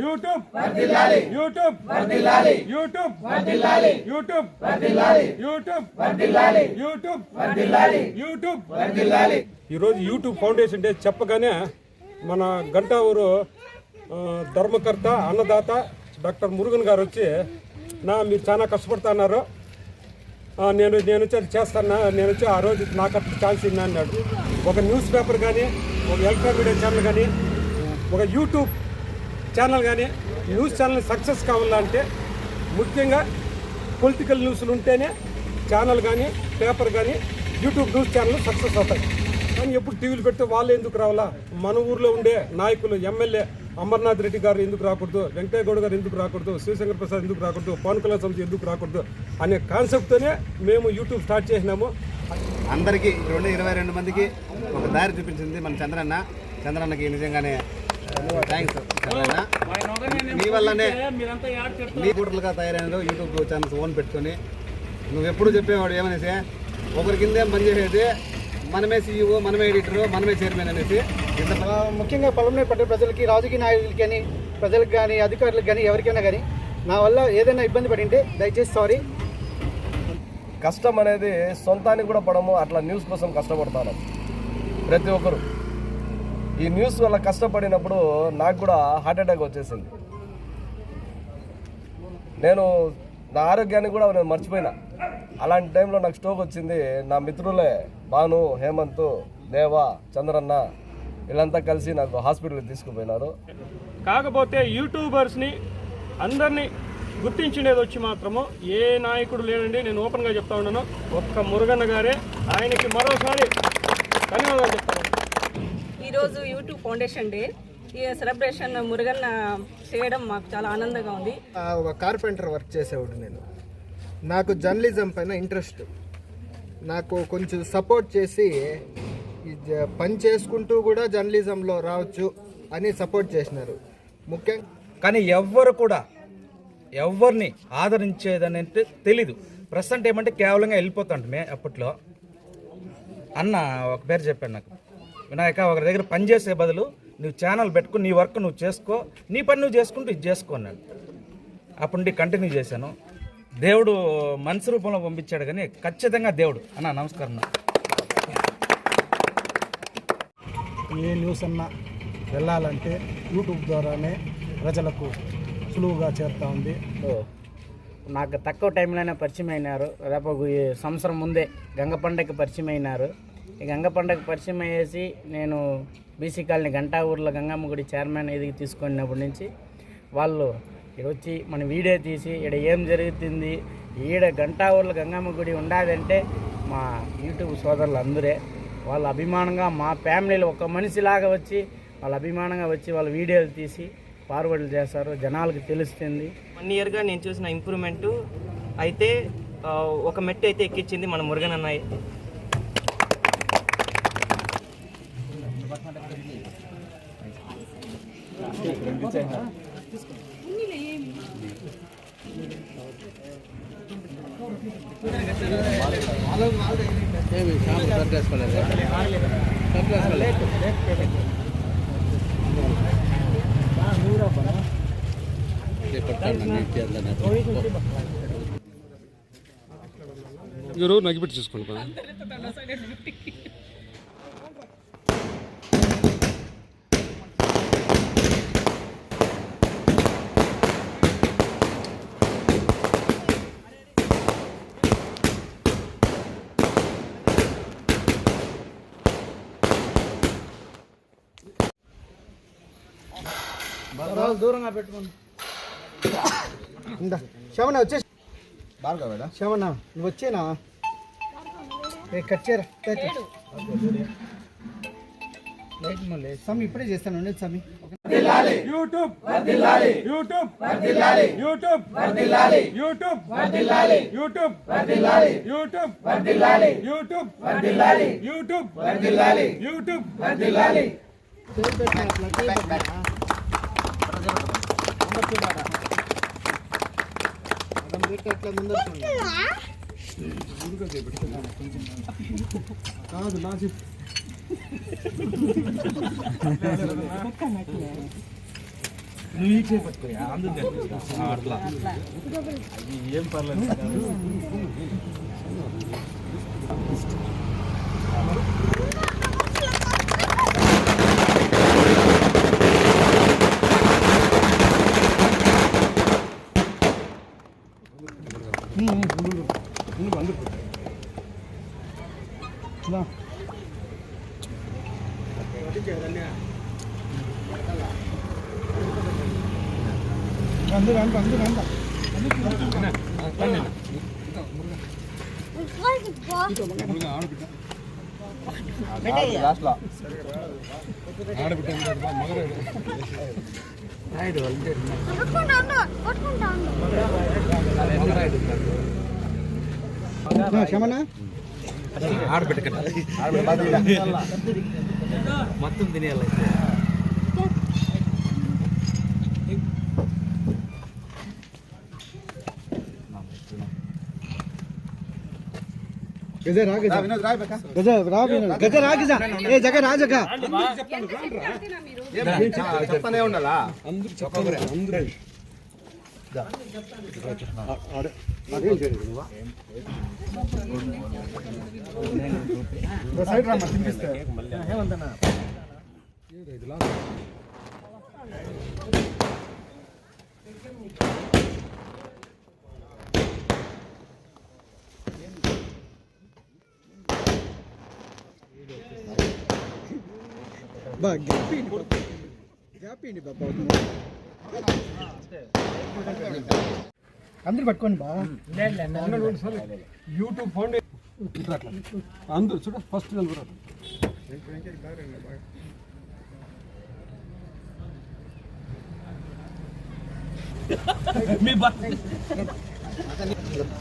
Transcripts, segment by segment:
YouTube YouTube YouTube YouTube YouTube YouTube YouTube ఈరోజు YouTube foundation day చెప్పగానే మన గంటా ఊరు ధర్మకర్త అన్నదాత డాక్టర్ మురుగన్ గారు వచ్చి నా మీరు చాలా కష్టపడుతున్నారు నేను నేను వచ్చి అది చేస్తాను నేను వచ్చి ఆ రోజు నాకు అట్లా ఛాన్స్ ఇన్నా అన్నాడు. ఒక న్యూస్ పేపర్ కానీ ఒక ఎలక్ట్రానిక్ మీడియా ఛానల్ కానీ ఒక యూట్యూబ్ ఛానల్ కానీ న్యూస్ ఛానల్ సక్సెస్ కావాలంటే ముఖ్యంగా పొలిటికల్ న్యూస్లు ఉంటేనే ఛానల్ కానీ పేపర్ కానీ యూట్యూబ్ న్యూస్ ఛానల్ సక్సెస్ అవుతాయి. కానీ ఎప్పుడు టీవీలు పెడితే వాళ్ళు ఎందుకు రావాలా? మన ఊర్లో ఉండే నాయకులు ఎమ్మెల్యే అమర్నాథ్ రెడ్డి గారు ఎందుకు రాకూడదు? వెంకయ్య గౌడ్ గారు ఎందుకు రాకూడదు? శివశంకర్ ప్రసాద్ ఎందుకు రాకూడదు? పవన్ కళ్యాణ్ సంస్థ ఎందుకు రాకూడదు? అనే కాన్సెప్ట్తోనే మేము యూట్యూబ్ స్టార్ట్ చేసినాము. అందరికీ రెండు ఇరవై రెండు మందికి ఒక దారి చూపించింది మన చంద్రన్న. చంద్రన్నకి నిజంగానే థ్యాంక్స్ మీ వల్లనే మీ కూటర్లుగా తయారైన యూట్యూబ్ ఛానల్స్ ఓన్ పెట్టుకొని నువ్వు ఎప్పుడు చెప్పేవాడు ఏమనేసి? ఒకరి కిందే పని చేసేది మనమే సీఈఓ మనమే ఎడిటరు మనమే చైర్మన్ అనేసి. ముఖ్యంగా పొలంలో పట్టే ప్రజలకి రాజకీయ నాయకులకి కానీ ప్రజలకు కానీ అధికారులకు కానీ ఎవరికైనా కానీ నా వల్ల ఏదైనా ఇబ్బంది పడింటే దయచేసి సారీ కష్టం అనేది సొంతానికి కూడా పడము అట్లా న్యూస్ కోసం కష్టపడతాను. ప్రతి ఒక్కరు. ఈ న్యూస్ వల్ల కష్టపడినప్పుడు నాకు కూడా హార్ట్ అటాక్ వచ్చేసింది. నేను నా ఆరోగ్యాన్ని కూడా నేను మర్చిపోయినా. అలాంటి టైంలో నాకు స్ట్రోక్ వచ్చింది. నా మిత్రులే భాను హేమంత్ దేవా చంద్రన్న వీళ్ళంతా కలిసి నాకు హాస్పిటల్కి తీసుకుపోయినారు. కాకపోతే యూట్యూబర్స్ని అందరినీ గుర్తించినది వచ్చి మాత్రము ఏ నాయకుడు లేనండి నేను ఓపెన్గా చెప్తా ఉన్నాను. ఒక్క మురుగన్న గారే ఆయనకి మరోసారి ధన్యవాదాలు చెప్తాను ఈరోజు యూట్యూబ్ ఫౌండేషన్ డే. ఈ సెలబ్రేషన్ మురుగన్న చేయడం మాకు చాలా ఆనందంగా ఉంది. ఆ, ఒక కార్పెంటర్ వర్క్ చేసేవాడు నేను. నాకు జర్నలిజం పైన ఇంట్రెస్ట్. నాకు కొంచెం సపోర్ట్ చేసి పని చేసుకుంటూ కూడా జర్నలిజంలో రావచ్చు అని సపోర్ట్ చేసినారు. ముఖ్యంగా కానీ ఎవ్వరు కూడా ఎవరిని ఆదరించేదని తెలీదు. ప్రస్తుతం ఏమంటే కేవలంగా వెళ్ళిపోతాంటమే అప్పట్లో. అన్న ఒక పేరు చెప్పాను నాకు. వినాయక ఒకరి దగ్గర పని చేసే బదులు నువ్వు ఛానల్ పెట్టుకుని నీ వర్క్ నువ్వు చేసుకో నీ పని నువ్వు చేసుకుంటూ ఇది చేసుకో అన్నాడు. అప్పటి నుండి కంటిన్యూ చేశాను. దేవుడు మనసు రూపంలో పంపించాడు కానీ ఖచ్చితంగా దేవుడు. అన్న నమస్కారం. ఏ న్యూస్ అన్నా వెళ్ళాలంటే యూట్యూబ్ ద్వారానే ప్రజలకు సులువుగా చేరుతా ఉంది. నాకు తక్కువ టైంలోనే పరిచయం అయినారు. రేపు ఈ సంవత్సరం ముందే గంగ పండగకి పరిచయం అయినారు. గంగ పండగ పరిచయం అయ్యేసి నేను బీసీ కాలనీ గంటా ఊర్లో గంగమ్మ గుడి చైర్మన్ ఇది తీసుకున్నప్పటి నుంచి వాళ్ళు ఇక్కడ వచ్చి మన వీడియో తీసి ఇక్కడ ఏం జరుగుతుంది ఈడ గంటా ఊర్లో గంగమ్మ గుడి ఉండాలంటే మా యూట్యూబ్ సోదరులు అందరే వాళ్ళ అభిమానంగా మా ఫ్యామిలీలో ఒక మనిషిలాగా వచ్చి వాళ్ళ అభిమానంగా వచ్చి వాళ్ళ వీడియోలు తీసి ఫార్వర్డ్లు చేస్తారు జనాలకు తెలుస్తుంది. వన్ ఇయర్గా నేను చూసిన ఇంప్రూవ్మెంటు అయితే ఒక మెట్టు అయితే ఎక్కించింది మన మురుగన్ అన్నయ్య మీరు నగిపెట్టి చూసుకోండి పద. దూరంగా పెట్టుకోండి ఇందా శవన వచ్చేసి బాగా శవన నువ్వు వచ్చేనా ఏ కట్ చేయరా. లైట్ మళ్ళీ స్వామి ఇప్పుడే చేస్తాను స్వామి YouTube YouTube YouTube YouTube YouTube YouTube YouTube YouTube ముందర చూడండి. కాదు నా చెప్పు నువ్వు ఈ చేపట్టుకోయా అందరూ అట్లా ఏం పర్లేదు అంత అందరూ అంత లాస్ట్లో క్షమణ ఆడబెట్టకండి మొత్తం తినేయాలి గజ రా గజ వినోద్ రాయ్ బక్క గజ రా వినోద్. గజ రా గజ ఏ జగ రా జగ చెప్తానే ఉండాలా సైడ్ రా తినిపిస్తే బా గ్యాప్ గ్యాప్ ఏంటి బాబా అందరు పట్టుకోండి బా. యూట్యూబ్ అట్లా అందరూ చూడ ఫస్ట్ నలుగురు మీ బా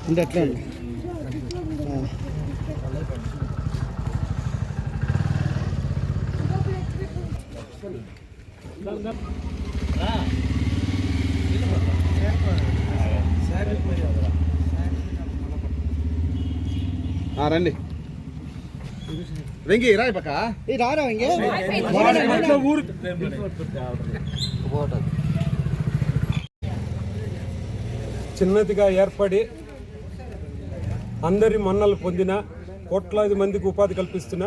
అంటే అట్లా అండి రండి. వెంకీ రాయ్ పక్క. ఏ రారా ఊరు చిన్నదిగా ఏర్పడి అందరి మన్నలు పొందిన కోట్లాది మందికి ఉపాధి కల్పిస్తున్న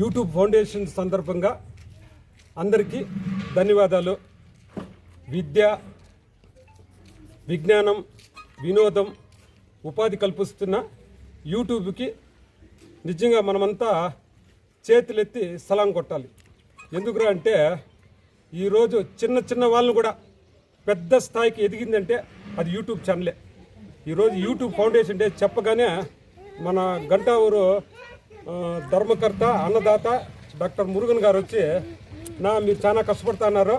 యూట్యూబ్ ఫౌండేషన్ సందర్భంగా అందరికీ ధన్యవాదాలు. విద్య విజ్ఞానం వినోదం ఉపాధి కల్పిస్తున్న యూట్యూబ్కి నిజంగా మనమంతా చేతులెత్తి సలాం కొట్టాలి. ఎందుకురా అంటే ఈరోజు చిన్న చిన్న వాళ్ళని కూడా పెద్ద స్థాయికి ఎదిగిందంటే అది యూట్యూబ్ ఛానలే. ఈరోజు యూట్యూబ్ ఫౌండేషన్ డే చెప్పగానే మన గంటావూరు ధర్మకర్త అన్నదాత డాక్టర్ మురుగన్ గారు వచ్చి నా మీరు చాలా కష్టపడుతున్నారు.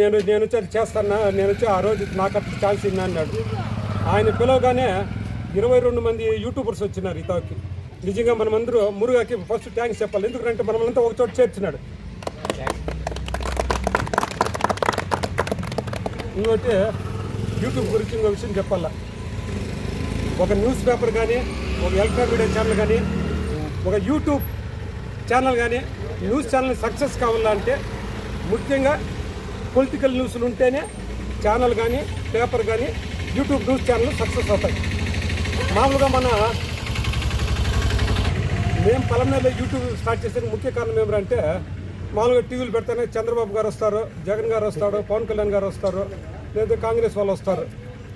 నేను నేను వచ్చి అది నేను వచ్చి ఆ రోజు నాకు అప్పుడు ఛాన్స్ ఇన్నా అన్నాడు. ఆయన పిలవగానే ఇరవై రెండు మంది యూట్యూబర్స్ వచ్చినారు ఇతకి నిజంగా మనమందరూ మురుగాకి ఫస్ట్ థ్యాంక్స్ చెప్పాలి. ఎందుకంటే మనమంతా ఒక చోట చేర్చినాడు. ఇంకోటి యూట్యూబ్ గురించి ఇంకో విషయం చెప్పాలా? ఒక న్యూస్ పేపర్ కానీ ఒక ఎలక్ట్రానిక్ మీడియా ఛానల్ కానీ ఒక యూట్యూబ్ ఛానల్ కానీ న్యూస్ ఛానల్ సక్సెస్ కావాలంటే ముఖ్యంగా పొలిటికల్ న్యూస్లు ఉంటేనే ఛానల్ కానీ పేపర్ కానీ యూట్యూబ్ న్యూస్ ఛానల్ సక్సెస్ అవుతాయి. మామూలుగా మన మేము పలమనేరులో యూట్యూబ్ స్టార్ట్ చేసే ముఖ్య కారణం ఏమిటంటే మామూలుగా టీవీలు పెడితేనే చంద్రబాబు గారు వస్తారు జగన్ గారు వస్తారు పవన్ కళ్యాణ్ గారు వస్తారు లేదా కాంగ్రెస్ వాళ్ళు వస్తారు.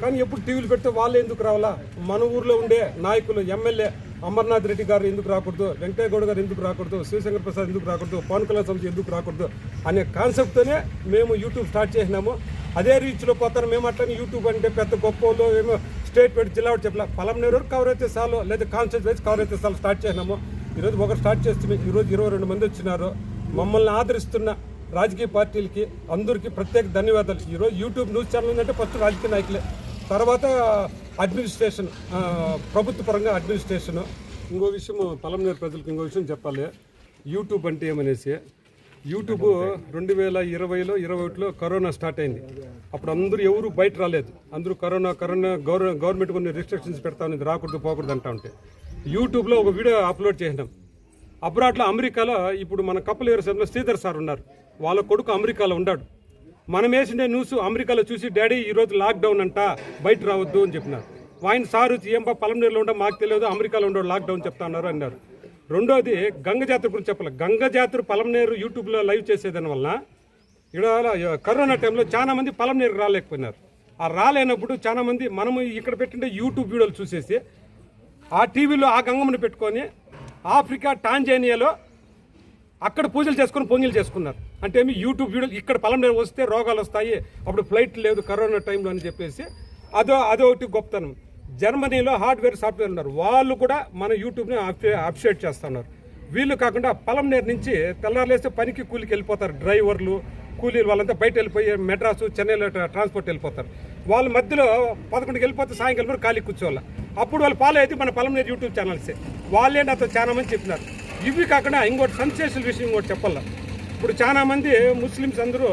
కానీ ఎప్పుడు టీవీలు పెడితే వాళ్ళు ఎందుకు రావాలా? మన ఊర్లో ఉండే నాయకులు ఎమ్మెల్యే అమర్నాథ్ రెడ్డి గారు ఎందుకు రాకూడదు? వెంకయ్య గారు ఎందుకు రాకూడదు? శివశంకర్ ప్రసాద్ ఎందుకు రాకూడదు? పవన్ కళ్యాణ్ సంస్థ ఎందుకు రాకూడదు? అనే కాన్సెప్ట్తోనే మేము యూట్యూబ్ స్టార్ట్ చేసినాము. అదే రీచ్లో పోతాను మేము అట్లనే యూట్యూబ్ అంటే పెద్ద గొప్పలో ఏమో స్టేట్ పెట్టి జిల్లా చెప్పలే. పలంనేరు వరకు కవర్ అయితే చాలు. లేదా కాన్సెప్ట్ వైజ్ కవర్ అయితే చాలు. స్టార్ట్ చేసినాము. ఈరోజు ఒకరు స్టార్ట్ చేస్తే ఈరోజు ఇరవై రెండు మంది వచ్చినారు. మమ్మల్ని ఆదరిస్తున్న రాజకీయ పార్టీలకి అందరికీ ప్రత్యేక ధన్యవాదాలు. ఈరోజు యూట్యూబ్ న్యూస్ ఛానల్ ఉందంటే ఫస్ట్ రాజకీయ నాయకులే. తర్వాత అడ్మినిస్ట్రేషన్ ప్రభుత్వ పరంగా అడ్మినిస్ట్రేషన్ ఇంకో విషయం పలంనేరు ప్రజలకు ఇంకో విషయం చెప్పాలి. యూట్యూబ్ అంటే ఏమనేసి యూట్యూబ్ రెండు వేల ఇరవైలో ఇరవై ఒకటిలో కరోనా స్టార్ట్ అయింది. అప్పుడు అందరూ ఎవరు బయట రాలేదు. అందరూ కరోనా కరోనా గవర్ గవర్నమెంట్ కొన్ని రిస్ట్రిక్షన్స్ పెడతా ఉంది రాకూడదు పోకూడదు అంటా ఉంటే. యూట్యూబ్లో ఒక వీడియో అప్లోడ్ చేసినాం. అబ్రాడ్లో అమెరికాలో ఇప్పుడు మన కప్పల ఏరసంలో శ్రీధర్ సార్ ఉన్నారు. వాళ్ళ కొడుకు అమెరికాలో ఉన్నాడు. మనం వేసిండే న్యూస్ అమెరికాలో చూసి డాడీ ఈరోజు లాక్డౌన్ అంట బయట రావద్దు అని చెప్పినారు. ఆయన సారు ఏం బా ఉండో ఉండవు మాకు తెలియదు అమెరికాలో ఉండవు లాక్డౌన్ చెప్తా ఉన్నారు అన్నారు. రెండోది గంగ జాతర గురించి చెప్పాలి. గంగ జాతర పలంనేరు యూట్యూబ్లో లైవ్ చేసేదాని వలన ఇక్కడ కరోనా టైంలో చాలా మంది పలంనేరు రాలేకపోయినారు. ఆ రాలేనప్పుడు చాలామంది మనము ఇక్కడ పెట్టిండే యూట్యూబ్ వీడియోలు చూసేసి ఆ టీవీలో ఆ గంగమ్మని పెట్టుకొని ఆఫ్రికా టాంజానియాలో అక్కడ పూజలు చేసుకొని పొంగిలు చేసుకున్నారు. అంటే ఏమి యూట్యూబ్ వీడియోలు ఇక్కడ పలంనేరు వస్తే రోగాలు వస్తాయి. అప్పుడు ఫ్లైట్ లేదు కరోనా టైంలో అని చెప్పేసి. అదో అదొకటి గొప్పతనం. జర్మనీలో హార్డ్వేర్ సాఫ్ట్వేర్ ఉన్నారు. వాళ్ళు కూడా మన యూట్యూబ్ని అప్షేట్ చేస్తున్నారు. వీళ్ళు కాకుండా పలంనేరు నుంచి తెల్లారులేస్తే పనికి కూలికి వెళ్ళిపోతారు. డ్రైవర్లు కూలీలు వాళ్ళంతా బయట వెళ్ళిపోయి మెడ్రాసు చెన్నైలో ట్రాన్స్పోర్ట్ వెళ్ళిపోతారు. వాళ్ళ మధ్యలో పదకొండుకి వెళ్ళిపోతే సాయంకాలం వరకు ఖాళీ కూర్చోవాలి? అప్పుడు వాళ్ళు ఫాలో అయితే మన పలంనేరు యూట్యూబ్ ఛానల్సే వాళ్ళే నాతో చాలా మంది చెప్పినారు. ఇవి కాకుండా ఇంకోటి సెన్సేషనల్ విషయం ఇంకోటి చెప్పాలి? ఇప్పుడు చాలా మంది ముస్లిమ్స్ అందరూ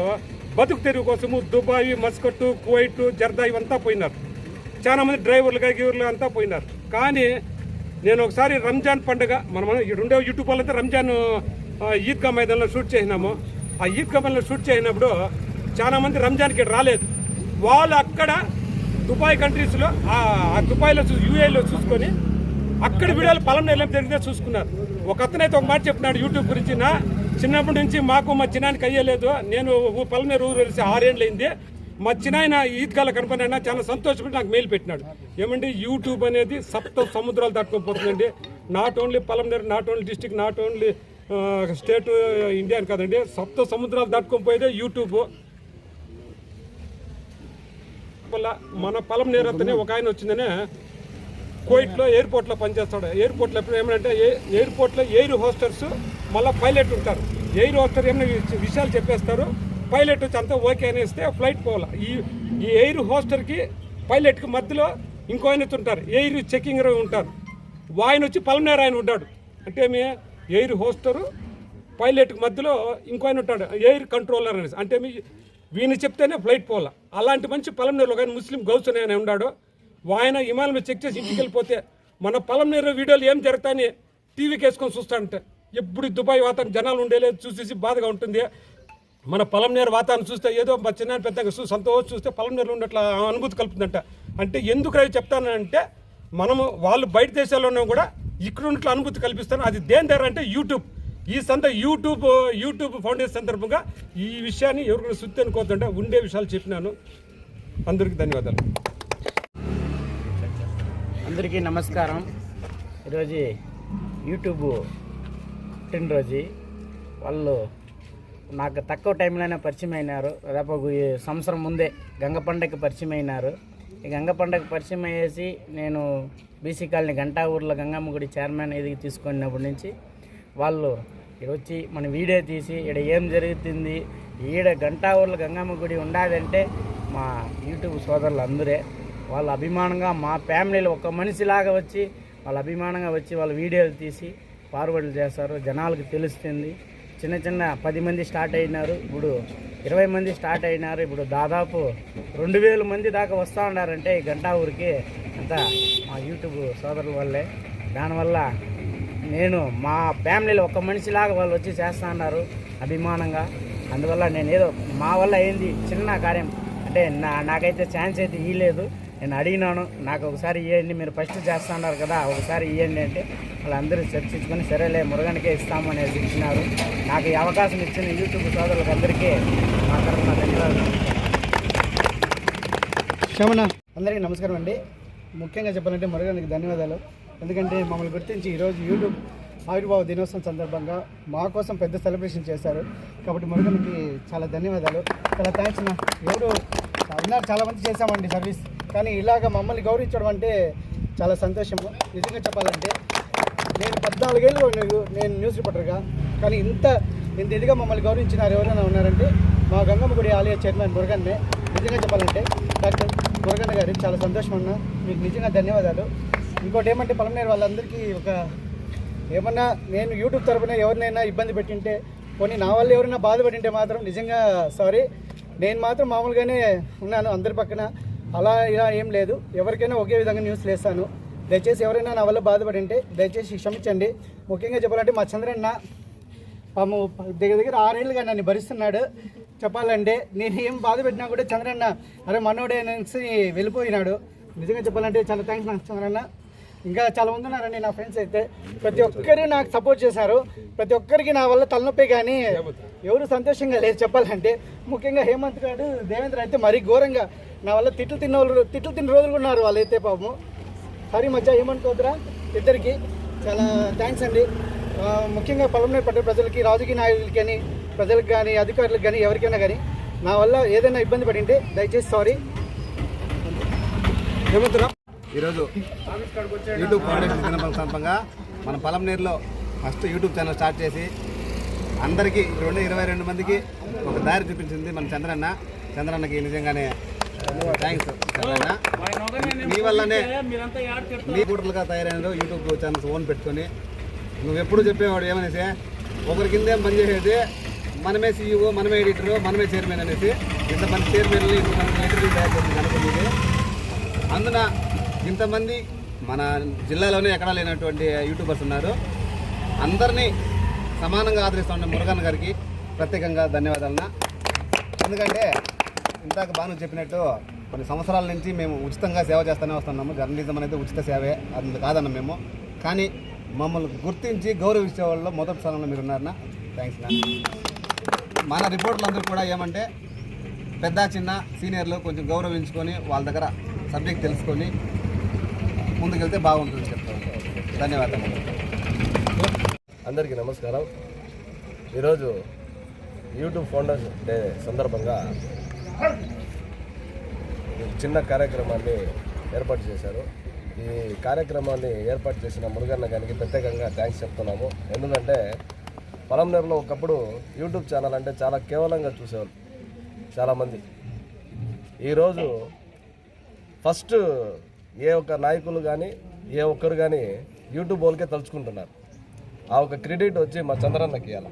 బతుకు తెరువు కోసము దుబాయ్ మస్కట్టు కువైట్ జర్దా ఇవంతా పోయినారు. చాలా మంది డ్రైవర్లు గీవర్లు అంతా పోయినారు. కానీ నేను ఒకసారి రంజాన్ పండుగ మనం ఇక్కడ ఉండే యూట్యూబ్ వాళ్ళంతా రంజాన్ ఈద్గా మైదానంలో షూట్ చేసినాము. ఆ ఈద్గా మైదానంలో షూట్ చేసినప్పుడు చాలా మంది రంజాన్కి రాలేదు. వాళ్ళు అక్కడ దుబాయ్ కంట్రీస్లో ఆ దుబాయ్లో యూఏలో చూసుకొని అక్కడ వీడియోలు పలం నెల జరిగితే చూసుకున్నారు. ఒక అతనైతే ఒక మాట చెప్పినాడు యూట్యూబ్ గురించి నా చిన్నప్పటి నుంచి మాకు మా చిన్నానికి అయ్యలేదు నేను పలమనేరు ఊరు వెలిసి ఆరేళ్ళైంది మా చిన్నాయన ఈద్గాల కనపడినా చాలా సంతోషపడి నాకు మెయిల్ పెట్టినాడు. ఏమండి యూట్యూబ్ అనేది సప్త సముద్రాలు దాటుకొని పోతుందండి. Not only Palamaner not only district not only state India అని కాదండి. సప్త సముద్రాలు దాటుకోపోయేదే పోయేదే యూట్యూబ్. వల్ల మన పొలం నేరతనే ఒక ఆయన వచ్చిందనే కోయిట్లో ఎయిర్పోర్ట్లో పనిచేస్తాడు. ఎయిర్పోర్ట్లో ఎప్పుడు ఏమంటే ఎయిర్పోర్ట్లో ఎయిర్ హోస్టర్స్ మళ్ళీ పైలట్ ఉంటారు. ఎయిర్ హోస్టర్ ఏమైనా విషయాలు చెప్పేస్తారు. పైలట్ వచ్చి అంతా ఓకే అనేస్తే ఫ్లైట్ పోవాలి. ఈ ఈ ఎయిర్ హోస్టర్కి పైలట్కి మధ్యలో ఇంకో ఆయన ఉంటారు. ఎయిర్ చెకింగ్ ఉంటారు. ఆయన వచ్చి పలమనేరు ఆయన ఉంటాడు. అంటే మీ ఎయిర్ హోస్టరు పైలట్కి మధ్యలో ఇంకో ఆయన ఉంటాడు. ఎయిర్ కంట్రోలర్ అనేసి. అంటే మీ వీని చెప్తేనే ఫ్లైట్ పోవాలి. అలాంటి మంచి పలంనేరులో కానీ ముస్లిం గౌస్ అని ఆయన ఉన్నాడు. ఆయన విమానం చెక్ చేసి ఇంటికి వెళ్ళిపోతే మన పలంనేరు వీడియోలు ఏం జరుగుతాయని టీవీకి వేసుకొని చూస్తాడంటే ఎప్పుడు దుబాయ్ వాతావరణం జనాలు ఉండేలేదు చూసేసి బాధగా ఉంటుంది. మన పొలంనేరు వాతావరణం చూస్తే ఏదో మా చిన్న పెద్దగా చూసి సంతోషం చూస్తే పొలంనేరులో ఉన్నట్ల అనుభూతి కలుపుతుందంట. అంటే ఎందుకు అవి చెప్తానంటే మనము వాళ్ళు బయట దేశాల్లోనే కూడా ఇక్కడ ఉన్నట్లు అనుభూతి కల్పిస్తాను. అది దేని దగ్గర అంటే యూట్యూబ్. ఈ సంత యూట్యూబ్ యూట్యూబ్ ఫౌండేషన్ సందర్భంగా ఈ విషయాన్ని ఎవరికైనా శుద్ధి అనుకోవద్దంటే ఉండే విషయాలు చెప్పినాను. అందరికీ ధన్యవాదాలు. అందరికీ నమస్కారం. ఈరోజు యూట్యూబ్ పుట్టినరోజు. వాళ్ళు నాకు తక్కువ టైంలోనే పరిచయం అయినారు దాదాపు ఈ సంవత్సరం ముందే గంగ పండగకి పరిచయం అయినారు ఈ గంగ పండగ పరిచయం అయ్యేసి నేను బీసీ కాలనీ గంటా ఊర్లో గంగమ్మ గుడి చైర్మన్ ఎదిగి తీసుకున్నప్పటి నుంచి వాళ్ళు ఇక్కడ వచ్చి మన వీడియో తీసి ఇక్కడ ఏం జరుగుతుంది ఈడ గంటా ఊర్లో గంగమ్మ గుడి ఉండాలంటే మా యూట్యూబ్ సోదరులు అందరే వాళ్ళ అభిమానంగా మా ఫ్యామిలీలో ఒక మనిషిలాగా వచ్చి వాళ్ళ అభిమానంగా వచ్చి వాళ్ళ వీడియోలు తీసి ఫార్వర్డ్లు చేస్తారు. జనాలకు తెలుస్తుంది. చిన్న చిన్న పది మంది స్టార్ట్ అయినారు. ఇప్పుడు ఇరవై మంది స్టార్ట్ అయినారు. ఇప్పుడు దాదాపు రెండు వేల మంది దాకా వస్తూ ఉన్నారంటే ఈ గంటా ఊరికి అంతా మా యూట్యూబ్ సోదరుల వల్లే. దానివల్ల నేను మా ఫ్యామిలీలో ఒక మనిషిలాగా వాళ్ళు వచ్చి చేస్తా ఉన్నారు అభిమానంగా. అందువల్ల నేను ఏదో మా వల్ల అయింది చిన్న కార్యం. అంటే నా నాకైతే ఛాన్స్ అయితే ఇవ్వలేదు నేను అడిగినాను నాకు ఒకసారి ఇవ్వండి మీరు ఫస్ట్ చేస్తున్నారు కదా ఒకసారి ఇవ్వండి అంటే వాళ్ళందరూ చర్చించుకొని సరేలే మురుగనికే ఇస్తాము అనేది ఇచ్చినారు. నాకు ఈ అవకాశం ఇచ్చిన యూట్యూబ్ సోదరులకు అందరికీ మా తరఫున ధన్యవాదాలు. క్షమణ అందరికీ నమస్కారం అండి. ముఖ్యంగా చెప్పాలంటే మురుగనికి ధన్యవాదాలు. ఎందుకంటే మమ్మల్ని గుర్తించి ఈరోజు యూట్యూబ్ ఆవిర్భావ దినోత్సవం సందర్భంగా మా కోసం పెద్ద సెలబ్రేషన్ చేశారు. కాబట్టి మురుగనికి చాలా ధన్యవాదాలు. చాలా థ్యాంక్స్ నా ఎవరు ఉన్నారు చాలా మంది చేశామండి సర్వీస్ కానీ ఇలాగ మమ్మల్ని గౌరవించడం అంటే చాలా సంతోషము. నిజంగా చెప్పాలంటే నేను పద్నాలుగేళ్ళు నేను నేను న్యూస్ రిపోర్టర్గా కానీ ఇంత ఇంత ఇదిగా మమ్మల్ని గౌరవించినారు ఎవరైనా ఉన్నారంటే మా గంగమ్మ గుడి ఆలయ చైర్మన్ మురుగన్నే నిజంగా చెప్పాలంటే డాక్టర్ మురుగన్న గారు చాలా సంతోషం అన్న మీకు నిజంగా ధన్యవాదాలు. ఇంకోటి ఏమంటే పలమనేరు వాళ్ళందరికీ ఒక ఏమన్నా నేను యూట్యూబ్ తరపున ఎవరినైనా ఇబ్బంది పెట్టింటే కొన్ని నా వల్ల ఎవరైనా బాధపడింటే మాత్రం నిజంగా సారీ. నేను మాత్రం మామూలుగానే ఉన్నాను అందరి పక్కన. అలా ఇలా ఏం లేదు. ఎవరికైనా ఒకే విధంగా న్యూస్ లేస్తాను. దయచేసి ఎవరైనా నా వల్ల బాధపడి ఉంటే దయచేసి క్షమించండి. ముఖ్యంగా చెప్పాలంటే మా చంద్రన్న పాము దగ్గర దగ్గర ఆరేళ్ళుగా నన్ను భరిస్తున్నాడు. చెప్పాలంటే నేను ఏం బాధ పెట్టినా కూడా చంద్రన్న అరే మనోడే అనేసి వెళ్ళిపోయినాడు. నిజంగా చెప్పాలంటే చాలా థ్యాంక్స్ నాకు చంద్రన్న. ఇంకా చాలా మంది ఉన్నారండి నా ఫ్రెండ్స్ అయితే. ప్రతి ఒక్కరు నాకు సపోర్ట్ చేశారు. ప్రతి ఒక్కరికి నా వల్ల తలనొప్పి కానీ ఎవరు సంతోషంగా లేదు చెప్పాలంటే. ముఖ్యంగా హేమంత్ గారు దేవేంద్ర అయితే మరీ ఘోరంగా నా వల్ల తిట్లు తిన్న వాళ్ళు తిట్లు తిన్న రోజులు ఉన్నారు వాళ్ళైతే పాపము. సారీ మధ్య ఏమనుకోద్దురా ఇద్దరికి చాలా థ్యాంక్స్ అండి. ముఖ్యంగా పొలంలో పట్టే ప్రజలకి రాజకీయ నాయకులకి కానీ ప్రజలకు కానీ అధికారులకు కానీ ఎవరికైనా కానీ నా వల్ల ఏదైనా ఇబ్బంది పడింటే దయచేసి సారీ ఏమంటారా ఈరోజు యూట్యూబ్ ఫౌండేషన్ దినోత్సవం సందర్భంగా మన పలంనేరులో ఫస్ట్ యూట్యూబ్ ఛానల్ స్టార్ట్ చేసి అందరికీ రెండు ఇరవై రెండు మందికి ఒక దారి చూపించింది మన చంద్రన్న. చంద్రన్నకి నిజంగానే థ్యాంక్స్ చంద్రన్న. మీ వల్లనే మీ కూటర్లుగా తయారైన యూట్యూబ్ ఛానల్స్ ఓన్ పెట్టుకొని. నువ్వు ఎప్పుడు చెప్పేవాడు ఏమనేసి ఒకరి కిందేం పని చేసేది మనమే సీఈఓ మనమే ఎడిటరు మనమే చైర్మన్ అనేసి ఇంతమంది చైర్మన్లు ఇంతమంది ఎడిటర్లు తయారు చేసింది అనుకుంది అందున ఇంతమంది మన జిల్లాలోనే ఎక్కడా లేనటువంటి యూట్యూబర్స్ ఉన్నారు. అందరినీ సమానంగా ఆదరిస్తున్న మురుగన్ గారికి ప్రత్యేకంగా ధన్యవాదాలన్నా. ఎందుకంటే ఇందాక బాను చెప్పినట్టు కొన్ని సంవత్సరాల నుంచి మేము ఉచితంగా సేవ చేస్తూనే వస్తున్నాము. జర్నలిజం అనేది ఉచిత సేవే అది కాదన్న మేము. కానీ మమ్మల్ని గుర్తించి గౌరవించే వాళ్ళు మొదటి స్థానంలో మీరు ఉన్నారన్న. థ్యాంక్స్ నా మన రిపోర్ట్లు అందరూ కూడా ఏమంటే పెద్ద చిన్న సీనియర్లు కొంచెం గౌరవించుకొని వాళ్ళ దగ్గర సబ్జెక్ట్ తెలుసుకొని ముందుకెళ్తే బాగుంటుంది చెప్తాను. ధన్యవాదాలు అందరికీ నమస్కారం. ఈరోజు యూట్యూబ్ ఫౌండర్స్ డే సందర్భంగా చిన్న కార్యక్రమాన్ని ఏర్పాటు చేశారు. ఈ కార్యక్రమాన్ని ఏర్పాటు చేసిన మురుగన్న గారికి ప్రత్యేకంగా థ్యాంక్స్ చెప్తున్నాము. ఎందుకంటే పొలంనేరులో ఒకప్పుడు యూట్యూబ్ ఛానల్ అంటే చాలా కేవలంగా చూసేవాళ్ళు చాలామంది ఈరోజు ఫస్ట్ ఏ ఒక్క నాయకులు కానీ ఏ ఒక్కరు కానీ యూట్యూబ్ వాళ్ళకే తలుచుకుంటున్నారు. ఆ ఒక క్రెడిట్ వచ్చి మా చంద్రన్నకి ఇవ్వాలి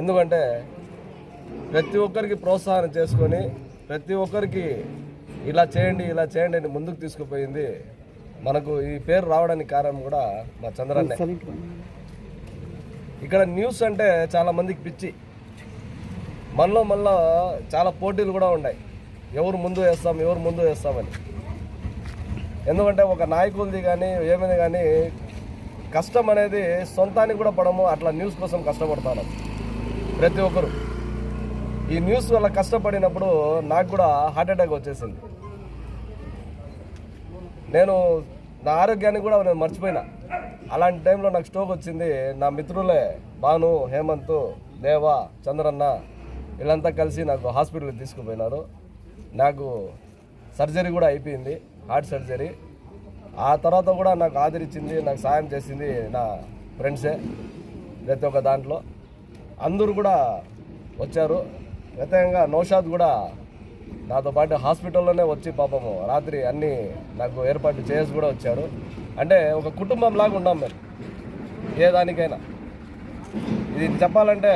ఎందుకంటే ప్రతి ఒక్కరికి ప్రోత్సాహం చేసుకొని ప్రతి ఒక్కరికి ఇలా చేయండి ఇలా చేయండి అని ముందుకు తీసుకుపోయింది మనకు ఈ పేరు రావడానికి కారణం కూడా మా చంద్రన్నే. ఇక్కడ న్యూస్ అంటే చాలా మందికి పిచ్చి. మనలో మనలో చాలా పోటీలు కూడా ఉన్నాయి. ఎవరు ముందు వేస్తాం ఎవరు ముందు వేస్తామని. ఎందుకంటే ఒక నాయకులది కానీ ఏమైనా కానీ కష్టం అనేది సొంతానికి కూడా పడము అట్లా న్యూస్ కోసం కష్టపడతాను. ప్రతి ఒక్కరు. ఈ న్యూస్ వల్ల కష్టపడినప్పుడు నాకు కూడా హార్ట్ అటాక్ వచ్చేసింది. నేను నా ఆరోగ్యాన్ని కూడా నేను మర్చిపోయినా. అలాంటి టైంలో నాకు స్ట్రోక్ వచ్చింది. నా మిత్రులే భాను హేమంత్ దేవా చంద్రన్న వీళ్ళంతా కలిసి నాకు హాస్పిటల్కి తీసుకుపోయినారు. నాకు సర్జరీ కూడా అయిపోయింది. Heart surgery. ఆ తర్వాత కూడా నాకు ఆదరించింది నాకు సాయం చేసింది నా ఫ్రెండ్సే ప్రతి ఒక్క దాంట్లో. అందరూ కూడా వచ్చారు. ప్రత్యేకంగా నౌషాద్ కూడా నాతో పాటు హాస్పిటల్లోనే వచ్చి పాపము రాత్రి అన్నీ నాకు ఏర్పాటు చేసి కూడా వచ్చారు. అంటే ఒక కుటుంబం లాగా ఉన్నాం మేము. ఏ దానికైనా. ఇది చెప్పాలంటే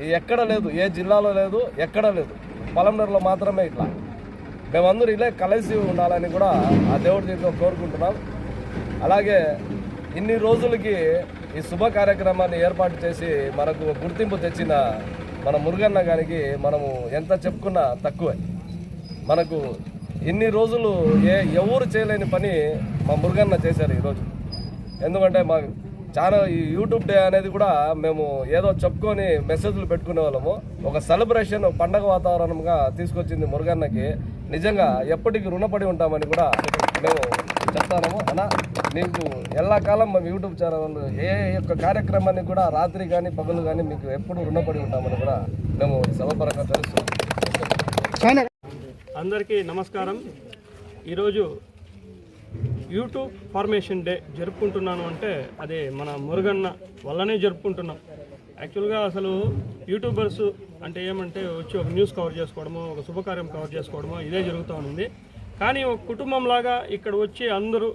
ఎక్కడ లేదు ఏ జిల్లాలో లేదు ఎక్కడ లేదు. పొలంనేరులో మాత్రమే ఇట్లా. మేమందరూ ఇలా కలిసి ఉండాలని కూడా ఆ దేవుడి దీంట్లో కోరుకుంటున్నాం. అలాగే ఇన్ని రోజులకి ఈ శుభ కార్యక్రమాన్ని ఏర్పాటు చేసి మనకు గుర్తింపు తెచ్చిన మన మురుగన్న గారికి మనము ఎంత చెప్పుకున్నా తక్కువే. మనకు ఇన్ని రోజులు ఏ ఎవరు చేయలేని పని మా మురుగన్న చేశారు ఈరోజు. ఎందుకంటే మా చాలా ఈ యూట్యూబ్ డే అనేది కూడా మేము ఏదో చెప్పుకొని మెసేజ్లు పెట్టుకునే వాళ్ళము. ఒక సెలబ్రేషన్ పండగ వాతావరణంగా తీసుకొచ్చింది మురుగన్నకి. నిజంగా ఎప్పటికీ రుణపడి ఉంటామని కూడా మేము చెప్తాము అలా నీకు ఎల్లకాలం మా యూట్యూబ్ ఛానల్ ఏ యొక్క కార్యక్రమాన్ని కూడా రాత్రి కానీ పగలు కానీ మీకు ఎప్పుడు రుణపడి ఉంటామని కూడా మేము సభపరంగా తెలుస్తున్నాం చాలా అందరికీ నమస్కారం. ఈరోజు యూట్యూబ్ ఫార్మేషన్ డే జరుపుకుంటున్నాను అంటే అదే మన మురుగన్న వల్లనే జరుపుకుంటున్నాం. యాక్చువల్గా అసలు యూట్యూబర్స్ అంటే ఏమంటే వచ్చి ఒక న్యూస్ కవర్ చేసుకోవడమో ఒక శుభకార్యం కవర్ చేసుకోవడమో ఇదే జరుగుతూ ఉంది. కానీ ఒక కుటుంబంలాగా ఇక్కడ వచ్చి అందరూ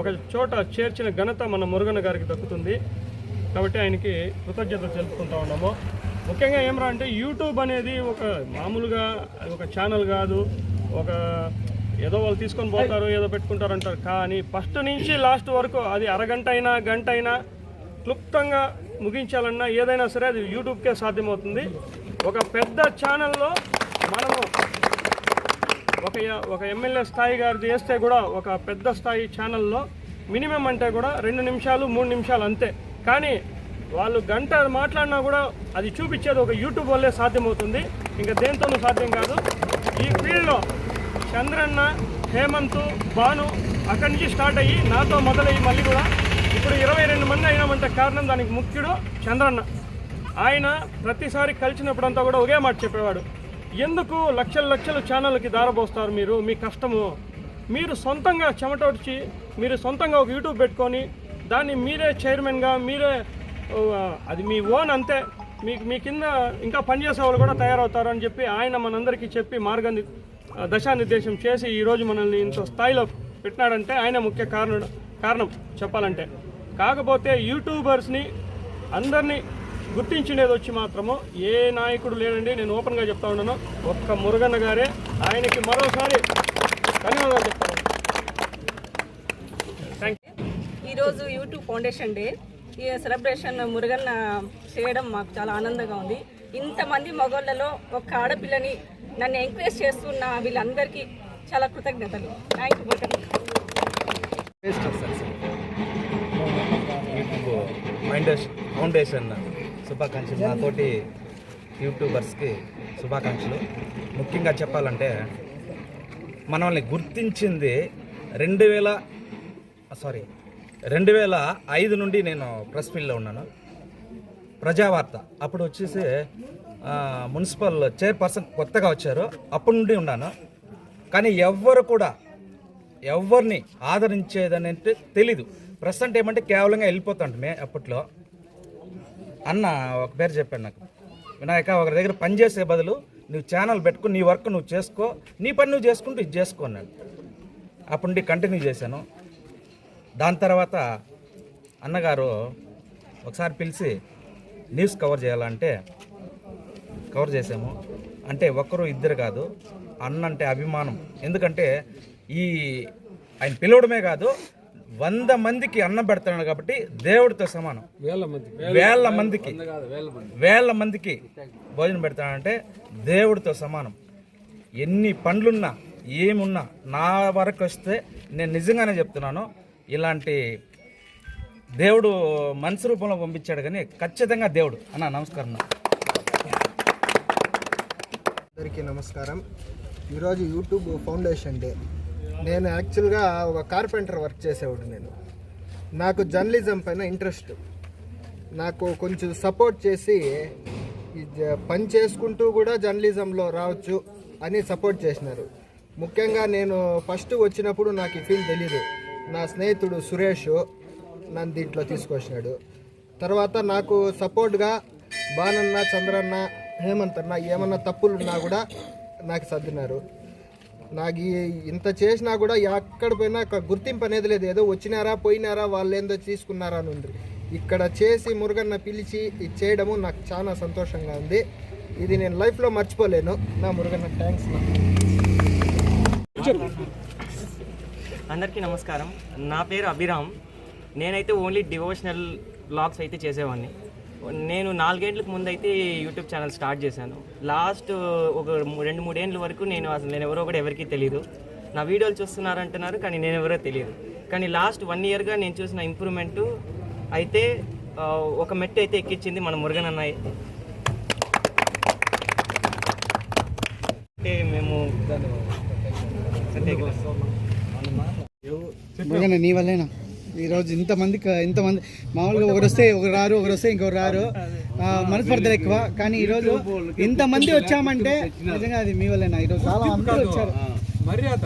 ఒక చోట చేర్చిన ఘనత మన మురుగన్న గారికి దక్కుతుంది. కాబట్టి ఆయనకి కృతజ్ఞతలు తెలుపుకుంటా ఉన్నాము. ముఖ్యంగా ఏమరా అంటే యూట్యూబ్ అనేది ఒక మామూలుగా అది ఒక ఛానల్ కాదు ఒక ఏదో వాళ్ళు తీసుకొని పోతారు ఏదో పెట్టుకుంటారు అంటారు. కానీ ఫస్ట్ నుంచి లాస్ట్ వరకు అది అరగంట అయినా గంట అయినా క్లుప్తంగా ముగించాలన్నా ఏదైనా సరే అది యూట్యూబ్కే సాధ్యమవుతుంది. ఒక పెద్ద ఛానల్లో మనము ఒక ఒక ఎమ్మెల్యే స్థాయి గారిది వేస్తే కూడా ఒక పెద్ద స్థాయి ఛానల్లో మినిమం అంటే కూడా రెండు నిమిషాలు మూడు నిమిషాలు అంతే. కానీ వాళ్ళు గంట మాట్లాడినా కూడా అది చూపించేది ఒక యూట్యూబ్ వల్లే సాధ్యమవుతుంది. ఇంకా దేంతోనూ సాధ్యం కాదు. ఈ ఫీల్డ్లో చంద్రన్న హేమంత్ భాను అక్కడి నుంచి స్టార్ట్ అయ్యి నాతో మొదలయ్యి మళ్ళీ కూడా ఇప్పుడు ఇరవై రెండు మంది అయినామంటే కారణం దానికి ముఖ్యుడు చంద్రన్న. ఆయన ప్రతిసారి కలిసినప్పుడంతా కూడా ఒకే మాట చెప్పేవాడు. ఎందుకు లక్షల లక్షల ఛానళ్ళకి దారబోస్తారు మీరు? మీ కష్టము. మీరు సొంతంగా చెమటొచ్చి మీరు సొంతంగా ఒక యూట్యూబ్ పెట్టుకొని దాన్ని మీరే చైర్మన్గా మీరే అది మీ ఓన్ అంతే. మీకు మీ కింద ఇంకా పనిచేసే వాళ్ళు కూడా తయారవుతారు అని చెప్పి ఆయన మనందరికీ చెప్పి మార్గం దశానిర్దేశం చేసి ఈరోజు మనల్ని ఇంత స్థాయిలో పెట్టినాడంటే ఆయన ముఖ్య కారణం కారణం చెప్పాలంటే. కాకపోతే యూట్యూబర్స్ని అందరినీ గుర్తించినది వచ్చి మాత్రము ఏ నాయకుడు లేడండి నేను ఓపెన్గా చెప్తా ఉన్నాను. ఒక్క మురుగన్న గారే ఆయనకి మరోసారి ధన్యవాదాలు చెప్తాను థ్యాంక్ యూ ఈరోజు యూట్యూబ్ ఫౌండేషన్ డే. ఈ సెలబ్రేషన్ మురుగన్న చేయడం మాకు చాలా ఆనందంగా ఉంది. ఇంతమంది మగవాళ్ళలో ఒక ఆడపిల్లని నన్ను ఎంకరేజ్ చేస్తున్న వీళ్ళందరికీ చాలా కృతజ్ఞతలు. Thank you YouTube foundation foundation శుభాకాంక్షలు. నాతోటి యూట్యూబర్స్కి శుభాకాంక్షలు. ముఖ్యంగా చెప్పాలంటే మనల్ని గుర్తించింది రెండు వేల సారీ రెండు వేల ఐదు నుండి నేను ప్రెస్ ఫీల్డ్లో ఉన్నాను. ప్రజావార్త. అప్పుడు వచ్చేసి మున్సిపల్ చైర్పర్సన్ కొత్తగా వచ్చారు. అప్పటి నుండి ఉన్నాను. కానీ ఎవ్వరు కూడా ఎవరిని ఆదరించేదని అంటే తెలీదు. ప్రస్తుతం ఏమంటే కేవలంగా వెళ్ళిపోతుంటే అప్పట్లో. అన్న ఒక పేరు చెప్పాడు నాకు. వినాయక ఒకరి దగ్గర పనిచేసే బదులు నువ్వు ఛానల్ పెట్టుకుని నీ వర్క్ నువ్వు చేసుకో నీ పని నువ్వు చేసుకుంటూ ఇది చేసుకో అన్నాడు. అప్పటి నుండి కంటిన్యూ చేశాను. దాని తర్వాత అన్నగారు ఒకసారి పిలిచి న్యూస్ కవర్ చేయాలంటే కవర్ చేసాము. అంటే ఒక్కరు ఇద్దరు కాదు అన్న అంటే అభిమానం. ఎందుకంటే ఈ ఆయన పిలవడమే కాదు వంద మందికి అన్నం పెడుతున్నాడు కాబట్టి దేవుడితో సమానం. వేల మంది వేల మందికి. వేల మందికి. భోజనం పెడతానంటే దేవుడితో సమానం. ఎన్ని పండ్లున్నా ఏమున్నా నా వరకు వస్తే నేను నిజంగానే చెప్తున్నాను ఇలాంటి దేవుడు మనసు రూపంలో పంపించాడు కానీ ఖచ్చితంగా దేవుడు. అన్న నమస్కారం అందరికీ నమస్కారం. ఈరోజు యూట్యూబ్ ఫౌండేషన్ డే. నేను యాక్చువల్గా ఒక కార్పెంటర్ వర్క్ చేసేవాడు నేను. నాకు జర్నలిజం పైన ఇంట్రెస్ట్. నాకు కొంచెం సపోర్ట్ చేసి పని చేసుకుంటూ కూడా జర్నలిజంలో రావచ్చు అని సపోర్ట్ చేసినారు. ముఖ్యంగా నేను ఫస్ట్ వచ్చినప్పుడు నాకు ఈ ఫీల్డ్ తెలియదు నా స్నేహితుడు సురేష్. నన్ను దీంట్లో తీసుకొచ్చినాడు. తర్వాత నాకు సపోర్ట్గా బానన్న చంద్రన్న హేమంత్ అన్న ఏమన్నా తప్పులు ఉన్నా కూడా నాకు సర్దినారు. నాకు ఇంత చేసినా కూడా ఎక్కడ పోయినా ఒక గుర్తింపు అనేది లేదు. ఏదో వచ్చినారా పోయినారా వాళ్ళు ఏందో తీసుకున్నారా అని ఉంది. ఇక్కడ చేసి మురుగన్న పిలిచి ఇది చేయడము నాకు చాలా సంతోషంగా ఉంది. ఇది నేను లైఫ్లో మర్చిపోలేను. నా మురుగన్న థ్యాంక్స్ అందరికీ నమస్కారం. నా పేరు అభిరామ్. నేనైతే ఓన్లీ డివోషనల్ బ్లాగ్స్ అయితే చేసేవాడిని నేను నాలుగేండ్లకు ముందు అయితే యూట్యూబ్ ఛానల్ స్టార్ట్ చేశాను. లాస్ట్ ఒక రెండు మూడేండ్ల వరకు నేను అసలు నేను ఎవరో కూడా ఎవరికీ తెలియదు నా వీడియోలు చూస్తున్నారు అంటున్నారు కానీ నేను ఎవరో తెలియదు కానీ లాస్ట్ వన్ ఇయర్గా నేను చూసిన ఇంప్రూవ్మెంట్ అయితే ఒక మెట్టు అయితే ఎక్కించింది మన మురుగన్ అన్నయ్య అంటే మేము నీ వల్లేనా? ఈరోజు ఇంతమంది ఇంతమంది మామూలుగా ఒకరు వస్తే ఒకరు రారు ఒకరు వస్తే ఇంకొకరు రారు. మనస్పర్ధలు ఎక్కువ. కానీ ఈరోజు ఇంతమంది వచ్చామంటే నిజంగా అది మీ వల్లేనా? ఈరోజు చాలా అందరూ వచ్చారు. మర్యాద.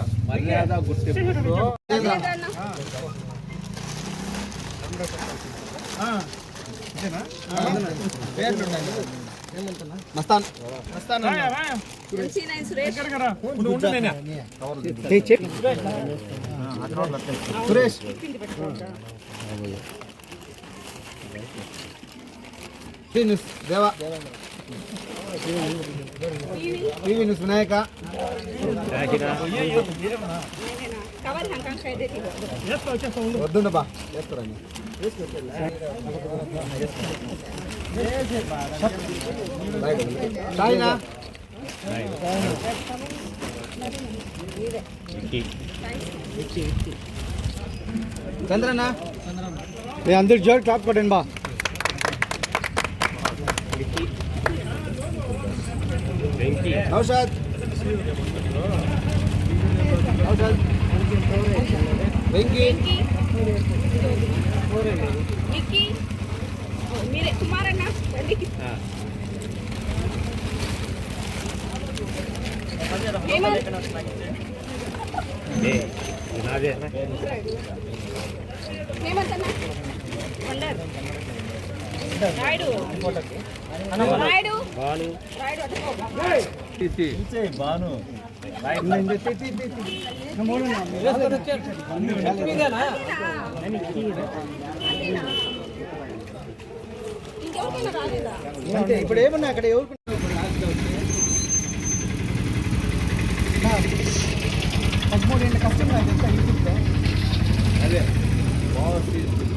ఎంసీ ఏ చెప్పు. Suresh Deva TV news Vinayaka cover హంకాంక్ష అయితే వద్దుండబా చేస్తారా సాయినా చంద్రన్న అందరు జోర్ క్లాప్ కొట్టండి బా నౌషాద్ నౌషాద్ వెంకీ మీరే కుమారన్న అన్న. రాలేదా? అంతే ఇప్పుడు ఏమన్నా అక్కడ ఎవరు పదమూడు ఏళ్ళ కష్టం నాకు తెలుసా యూట్యూబ్లో అదే. బాస్. బిగ్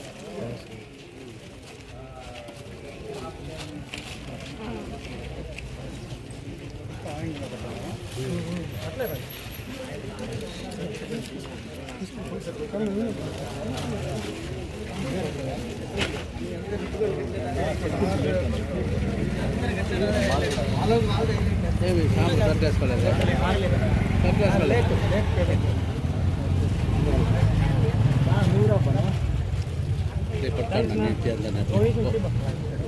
హేమంత్ నువ్వు తీసుకో బాను యూట్యూబర్స్ని గుర్తించి వాళ్ళకి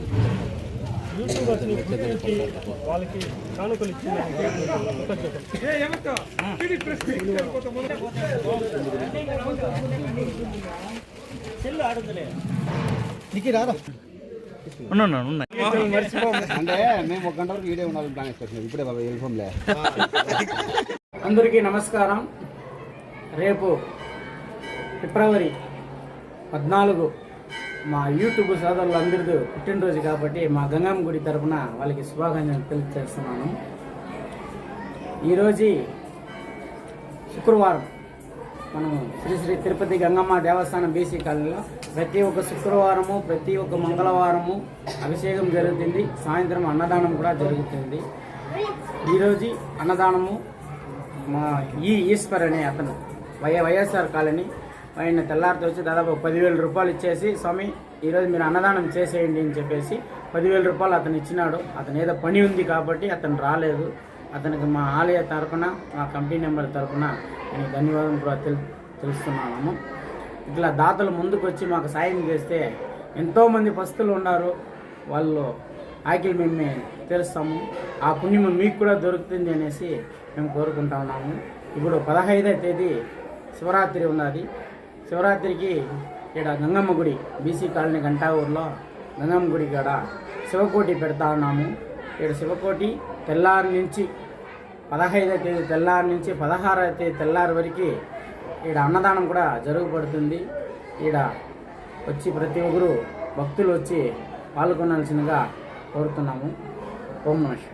అంటే మేము ఒక గంట వరకు వీడియో ఉండాలని ప్లాన్ చేసుకొచ్చినాం ఇప్పుడే బాబా యూనిఫామ్లే అందరికీ నమస్కారం. రేపు ఫిబ్రవరి పద్నాలుగు మా యూట్యూబ్ సోదరులందరిది పుట్టినరోజు కాబట్టి మా గంగమ్మ గుడి తరపున వాళ్ళకి శుభాకాంక్షలు తెలియజేస్తున్నాను. ఈరోజు శుక్రవారం. మనము శ్రీ శ్రీ తిరుపతి గంగమ్మ దేవస్థానం బీసీ కాలనీలో ప్రతి ఒక్క శుక్రవారము ప్రతి ఒక్క మంగళవారము అభిషేకం జరుగుతుంది. సాయంత్రం అన్నదానం కూడా జరుగుతుంది. ఈరోజు అన్నదానము మా ఈ ఈశ్వర్ అనే అతను వై వైఎస్ఆర్ కాలనీ ఆయన తెల్లారితో వచ్చి దాదాపు పదివేల రూపాయలు ఇచ్చేసి స్వామి ఈరోజు మీరు అన్నదానం చేసేయండి అని చెప్పేసి పదివేల రూపాయలు అతను ఇచ్చినాడు. అతను ఏదో పని ఉంది కాబట్టి అతను రాలేదు. అతనికి మా ఆలయ తరఫున మా కంపెనీ నెంబర్ తరఫున నేను ధన్యవాదం కూడా తెలు తెలుస్తున్నాము. ఇట్లా దాతలు ముందుకు వచ్చి మాకు సాయం చేస్తే ఎంతోమంది పస్తులు ఉన్నారు. వాళ్ళు ఆకిలి మేము తెలుస్తాము. ఆ పుణ్యం మీకు కూడా దొరుకుతుంది అనేసి మేము కోరుకుంటా ఉన్నాము. ఇప్పుడు పదహైదవ తేదీ శివరాత్రి ఉన్నది. శివరాత్రికి ఇక్కడ గంగమ్మ గుడి బీసీ కాలనీ గంటా ఊర్లో గంగమ్మ గుడి కాడ శివకోటి పెడతా ఉన్నాము. ఇక్కడ శివకోటి తెల్లారి నుంచి పదహైదవ తేదీ తెల్లారి నుంచి పదహారవ తేదీ తెల్లారి వరకు ఈడ అన్నదానం కూడా జరుగుపడుతుంది ఈడ వచ్చి ప్రతి ఒక్కరు భక్తులు వచ్చి పాల్గొనాల్సిందిగా కోరుతున్నాము. ఓం నమస్కారం